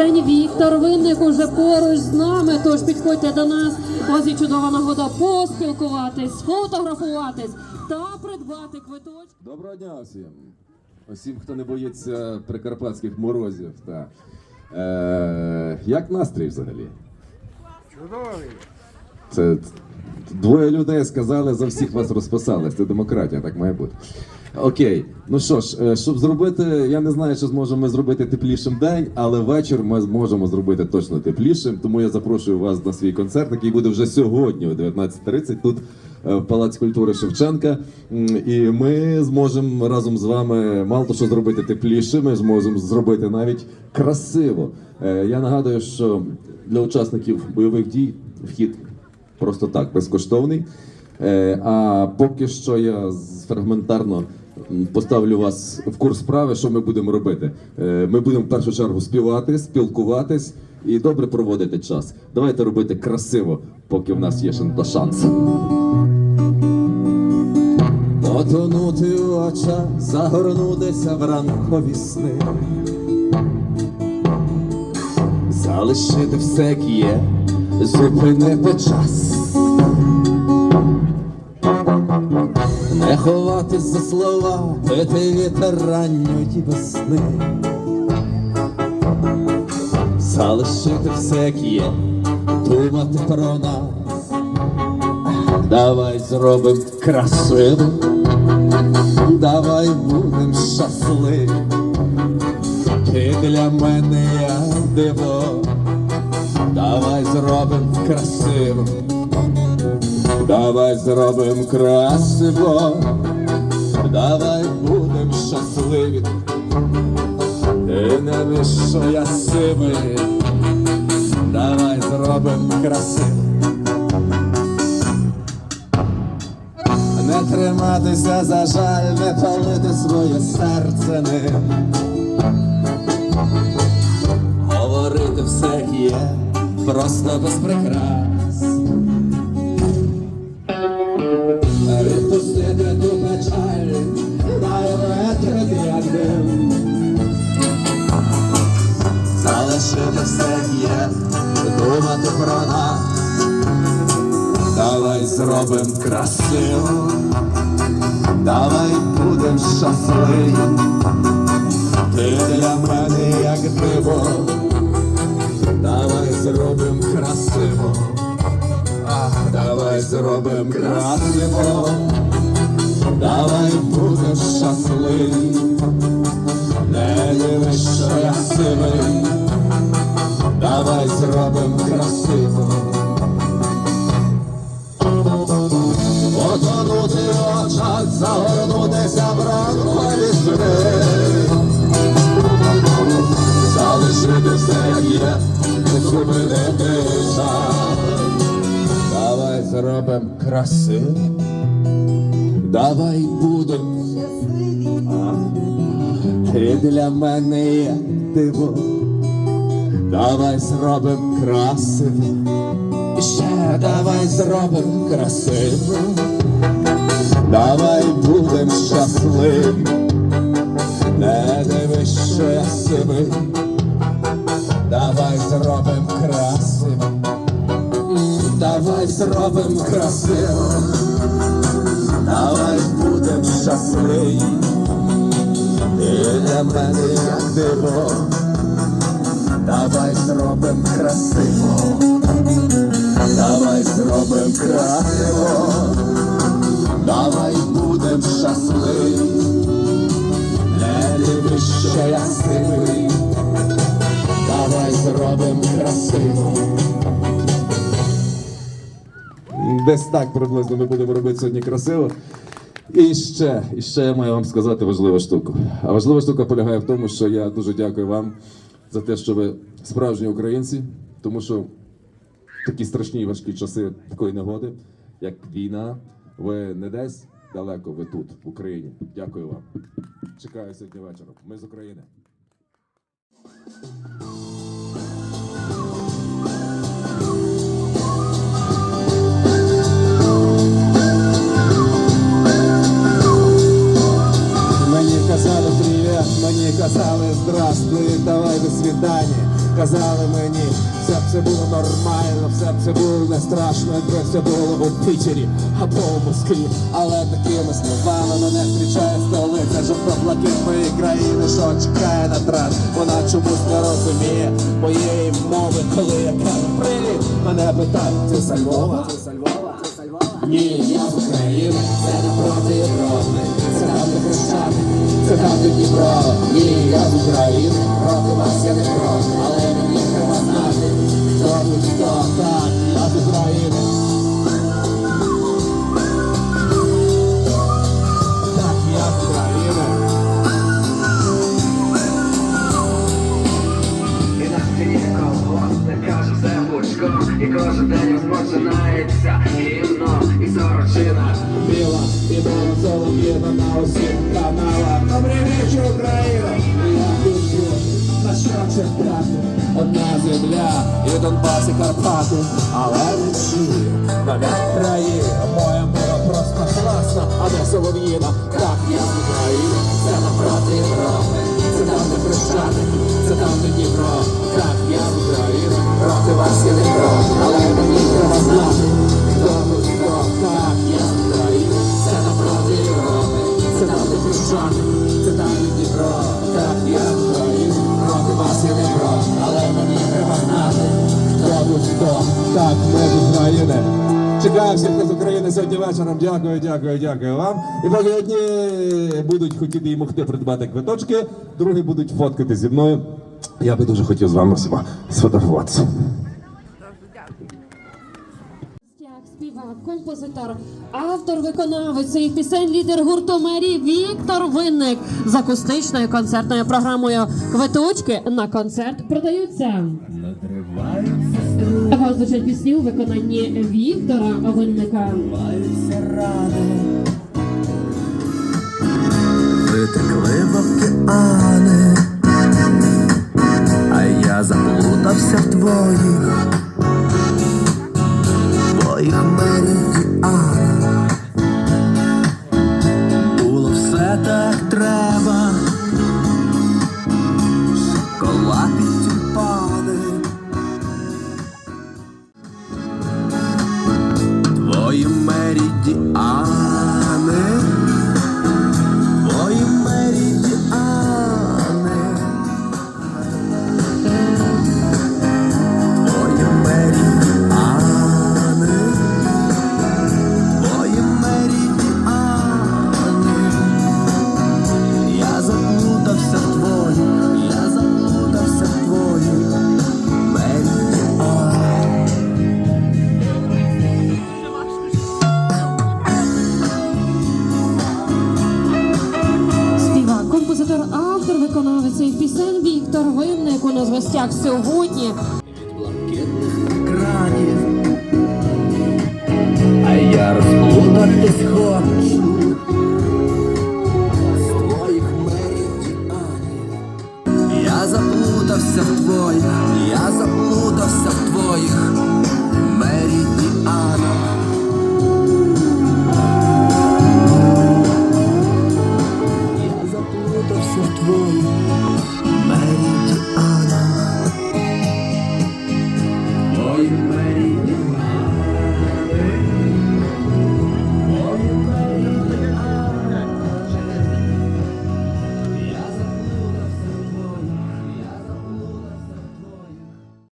сцені Віктор Винник уже поруч з нами. Тож підходьте до нас. У вас є чудова нагода поспілкуватись, сфотографуватись та придбати квиточки. Доброго дня всім. Усім, хто не боїться прикарпатських морозів. Та. Е, як настрій взагалі? Чудовий. Це двоє людей сказали, за всіх вас розписались. Це демократія, так має бути. Окей, ну що ж, е, щоб зробити, я не знаю, чи зможемо зробити теплішим день, але вечір ми зможемо зробити точно теплішим. Тому я запрошую вас на свій концерт, який буде вже сьогодні о 19.30 тут е, в Палаці культури Шевченка. І ми зможемо разом з вами мало то що зробити тепліше, ми зможемо зробити навіть красиво. Е, Я нагадую, що для учасників бойових дій вхід просто так, безкоштовний. А поки що я фрагментарно поставлю вас в курс справи, що ми будемо робити. Е, Ми будемо в першу чергу співати, спілкуватись і добре проводити час. Давайте робити красиво, поки в нас є ще шанс. Потонути в очах, загорнутися в ранкові сни. Залишити все, як є, зупинити час. Не ховатись за слова, пити вітер ранньої весни. Залишити все, як є, думати про нас. Давай зробим красиво, давай будем щасливі. Ти для мене як диво, давай зробим красиво, давай зробим красиво, давай будем щасливі. Ти не виш, що я сивий, давай зробим красиво. Не триматися за жаль, не палити своє серце ним. Говорити все є, просто без прикрас. Відпустити ту печаль, дай ветрити як дим. Залишити все думати про нас. Давай зробим красиво, давай будем щасливі. Ти для мене як диво, давай зробим красиво, давай зробим красиво, давай зробим красиво. Потонути в очах, загорнутися в ранкові сни. Залишити все як є, не зупинити час. Давай зробим красиво, давай будем. А? Ти для мене є диво, давай зробим красиво. І ще давай зробим красиво, давай будем щасливі. Не дивись, що я сивий, давай зробим красиво, давай зробим красиво, давай будем щасливі, ти для мене як диво, давай зробим красиво, давай зробим красиво, давай будем щасливі. Не дивись, що я давай зробим красиво. Десь так приблизно ми будемо робити сьогодні красиво. І ще, і ще я маю вам сказати важливу штуку. А важлива штука полягає в тому, що я дуже дякую вам за те, що ви справжні українці, тому що такі страшні важкі часи такої негоди, як війна, ви не десь далеко, ви тут, в Україні. Дякую вам. Чекаю сьогодні вечором. Ми з України. Все б це було нормально, все це було не страшно, якби все було у Пітері або у Москві. Але такими словами мене зустрічає столиця жовто-блакитної країни, що чекає на трас. Вона чомусь не розуміє моєї мови, коли я кажу привіт, мене питають, ти з Львова? Ні, я з України, це не проти Європи, це там де Хрещатик, це там де Дніпро. Ні, я з України, проти вас я не проти, але тут хто, так, я з України. Так, я з України. І на стіні колгосп каже все І кожен день розпочинається гімно і сорочина Біла і мова солов'їна на усіх каналах. Добрий вечір, Україна! Я люблю на що чекати. Одна земля і Донбас і Карпати, але не навіть краї, Моя мова просто класна, а не солов'їна. Так, я з Чекаю всіх з України сьогодні вечором. Дякую, дякую, дякую вам. І поки одні будуть хотіти і могти придбати квиточки, другі будуть фоткати зі мною. Я би дуже хотів з вами всіма сфотографуватися. Композитор, автор, виконавець своїх пісень, лідер гурту Мері Віктор Винник з акустичною концертною програмою Квиточки на концерт продаються. Вас звучать пісні у виконанні Віктора Винника. Витекли в океани, а я заплутався в твоїх виконавців пісень Віктор Винник у нас в гостях сьогодні. А я розплутатись хочу. Я заплутався в твоїх, я заплутався в твоїх мері меридіанах.